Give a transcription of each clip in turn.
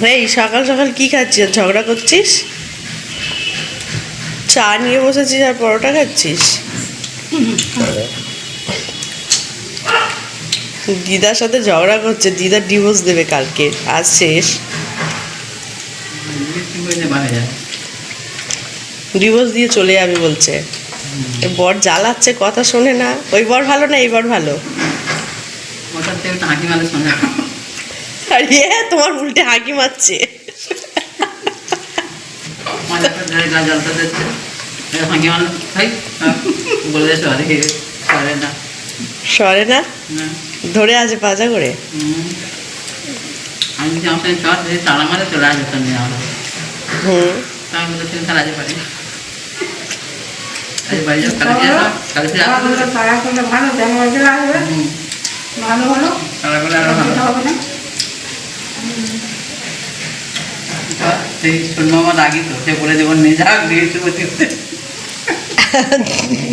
এই সকাল সকাল কি খাচ্ছিস? ঝগড়া করছিস? চা নিয়ে বসেছিস আর পরোটা খাচ্ছিস? দিদার সাথে ঝগড়া করছে দিদার ডিভোর্স দেবে কালকে, আজ শেষ। ডিভোর্স দিয়ে চলে যাবে বলছে। বর জ্বালাচ্ছে, কথা শোনে না। ওই বর ভালো না, এই বর ভালো। একটা হাঁকি শোনা আর তোমার উল্টে হাঁকি মারছে। সরে না। ধরে আছে পাজা করে? আমি যদি আমার সঙ্গে চল যদি তালা মারে চলে আসবে তোর নিয়ে আমরা হুম। তার মধ্যে থেকে তারা যেতে পারি কালে ফিরে আসো কালে ফিরে আসো তারা করলে ভালো ভালো হলো। তারা আরও ভালো। হবে না। সেই শূন্য রাগি তো সে বলে দেবো নিয়ে যাক দিয়েছে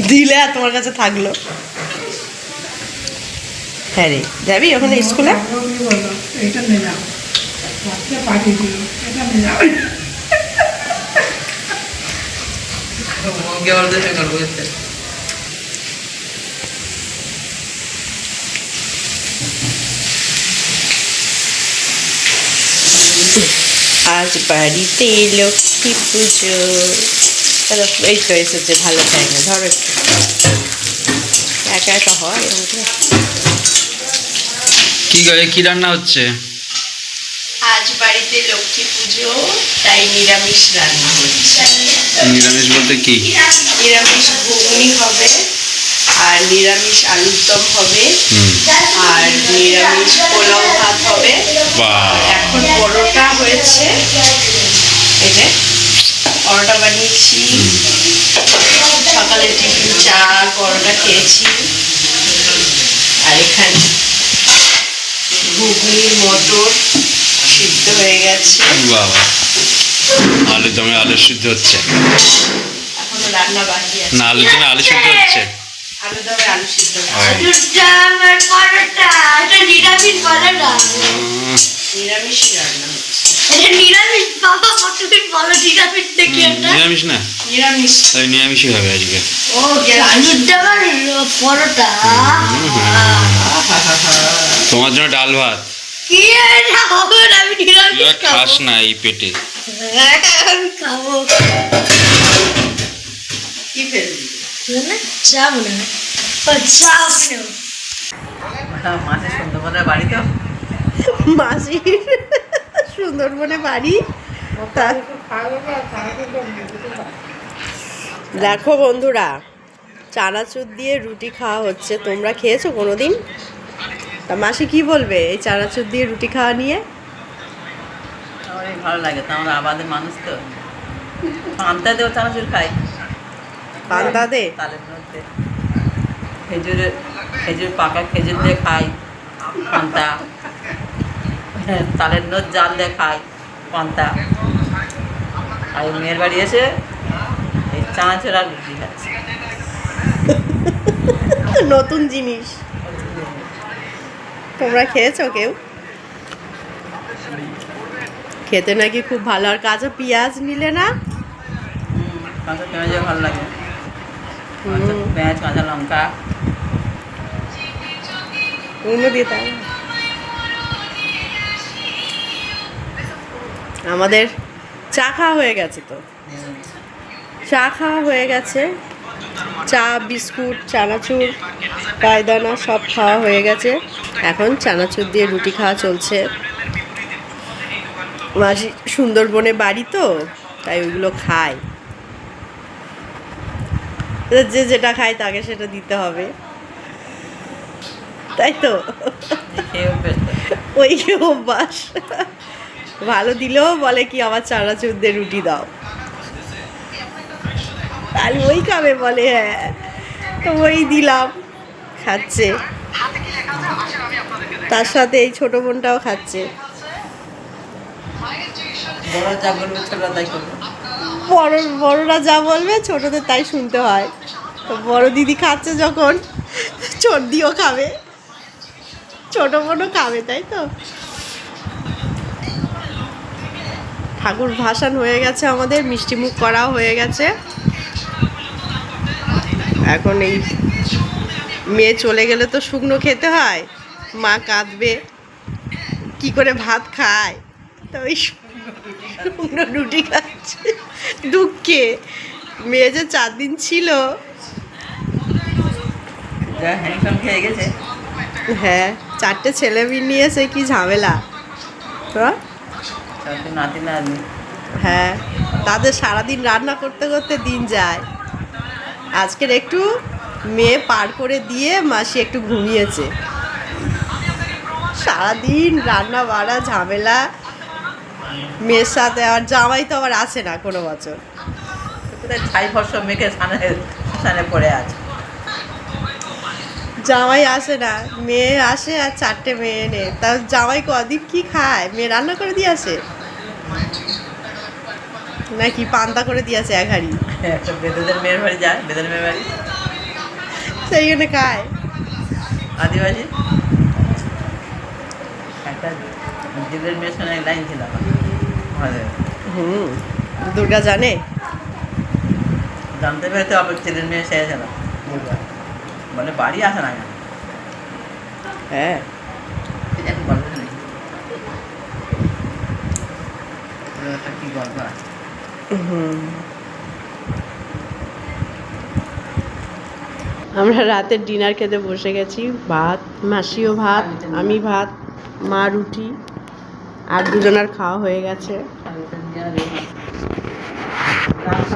দিলে আর তোমার কাছে থাকল। হ্যাঁ রে যাবি ওখানে স্কুলে? এটা নিয়ে যাও পাঠিয়ে দিল এটা নিয়ে যাও মুখে বলতে সে আজ বাড়িতে লক্ষ্মী পুজো। এই তো এসেছে ভালো টাইমে ধরো একটু। একা একা হয়? কি গায়ে কি রান্না হচ্ছে? আজ বাড়িতে লক্ষ্মী পুজো তাই নিরামিষ রান্না হচ্ছে। নিরামিষ বলতে কি? নিরামিষ ঘুগনি হবে। নিরামিষ আলুর দম হবে আর নিরামিষ পোলাও ভাত হবে। এখন পরোটা হয়েছে। এই যে পরোটা বানিয়েছি। সকালে টিফিন চা পরোটা খেয়েছি। আর এখানে ঘুগনি মটর সিদ্ধ হয়ে গেছে। বাবা আলুর দমে আলু সিদ্ধ হচ্ছে। এখনও রান্না বাকি আছে। না আলুর দমে আলু সিদ্ধ হচ্ছে। আলু দমে আলু সিদ্ধ হচ্ছে। আর, দুধটা আমার পরোটা এটা নিরামিষ পরোটা। নিরামিষ রান্না এটা নিরামিষ বাবা তুমি বলো নিরামিষ দেখি এটা নিরামিষ না? নিরামিষ। তাই নিরামিষই হবে আজকে। ও আলুর ডাবার পরোটা। তোমার জন্য ডাল ভাত। কি এটা হবে? আমি নিরামিষ খাস না এই পেটে। হ্যাঁ, আমি খাব। কি ফেলবি? না চা মনে হয়। চা মনে সুন্দরবনের বাড়ি তো। মাসির সুন্দরবনে বাড়ি। তা- দেখো বন্ধুরা চানাচুর দিয়ে রুটি খাওয়া হচ্ছে। তোমরা খেয়েছো কোনোদিন? তা মাসি কি বলবে এই চানাচুর দিয়ে রুটি খাওয়া নিয়ে? ভালো লাগে তো আমরা আবাদের মানুষ তো। পান্তা দেও চানাচুর খাই। পান্তা দে তালের মধ্যে। খেজুরের খেজুর পাকা খেজুর দিয়ে খাই পান্তা। তালের নোট জাল দিয়ে খাই পান্তা। আর মেয়ের বাড়ি এসে এই চানাচুর রুটি খাচ্ছি নতুন জিনিস। তোমরা খেয়েছো কেউ? খেতে নাকি খুব ভালো। আর কাঁচা পেঁয়াজ নিলে না? কাঁচা পেঁয়াজও ভালো লাগে। পেঁয়াজ, কাঁচা লঙ্কা। আমাদের চা খাওয়া হয়ে গেছে তো। চা খাওয়া হয়ে গেছে। চা, বিস্কুট, চানাচুর, পায়দানা সব খাওয়া হয়ে গেছে। এখন চানাচুর দিয়ে রুটি খাওয়া চলছে। মাসি সুন্দরবনে বাড়ি তো, তাই ওইগুলো খায়। যে যেটা খায় তাকে সেটা দিতে হবে। তাই তো। ওই অভ্যাস? ভালো দিলেও বলে কি আমার চানাচুর দিয়ে রুটি দাও। আর ওই খাবে বলে হ্যাঁ তো ওই দিলাম খাচ্ছে। তার সাথে এই ছোট বোনটাও খাচ্ছে। বড় যা বলবে ছোটরা তাই করবে। বড় বড়রা যা বলবে ছোটদের তাই শুনতে হয়। তো বড় দিদি খাচ্ছে যখন ছোট দিও খাবে। ছোট বড় খাবে, তাই তো? ঠাকুর ভাসান হয়ে গেছে আমাদের মিষ্টি মুখ করাও হয়ে গেছে। এখন এই মেয়ে চলে গেলে তো শুকনো খেতে হয়। মা কাঁদবে, কি করে ভাত খায়? তো ওই শুকনো রুটি খাচ্ছে। দুঃখে। মেয়ে যে চার দিন ছিল। হ্যাঁ চারটে ছেলে মেয়ে নিয়েছে কি ঝামেলা? নাতনি হ্যাঁ তাদের সারাদিন রান্না করতে করতে দিন যায়। আজকের একটু মেয়ে পার করে দিয়ে মাসি একটু ঘুমিয়েছে। সারাদিন রান্না বাড়া ঝামেলা। মেয়ের সাথে আর জামাই তো আবার আসে না কোনো বছর। ছাই ফর্ষ মেখে সানে সানে পড়ে আছে? জামাই আসে না মেয়ে আসে আর চারটে মেয়ে এনে। তা জামাই কদিন কি খায়? মেয়ে রান্না করে দিয়ে আসে? নাকি পান্তা করে দিয়ে আসে এক হাড়ি? একটা বেদেদের মেয়ের বাড়ি যায় বেদের মেয়ের বাড়ি। সেইখানে খায়। আদিবাসী? একটা দেদের মেয়ের সঙ্গে লাইন ছিল। হুম দুর্গা জানে? জানতে পেরে তো আবার ছেলের মেয়ে সেরেছিল বলে বাড়ি আসে না হ্যাঁ। গল্প শুনেছি কি গল্প আছে আমরা রাতের ডিনার খেতে বসে গেছি। ভাত মাসিও ভাত আমি ভাত মা রুটি। আর দুজনের খাওয়া হয়ে গেছে। রাত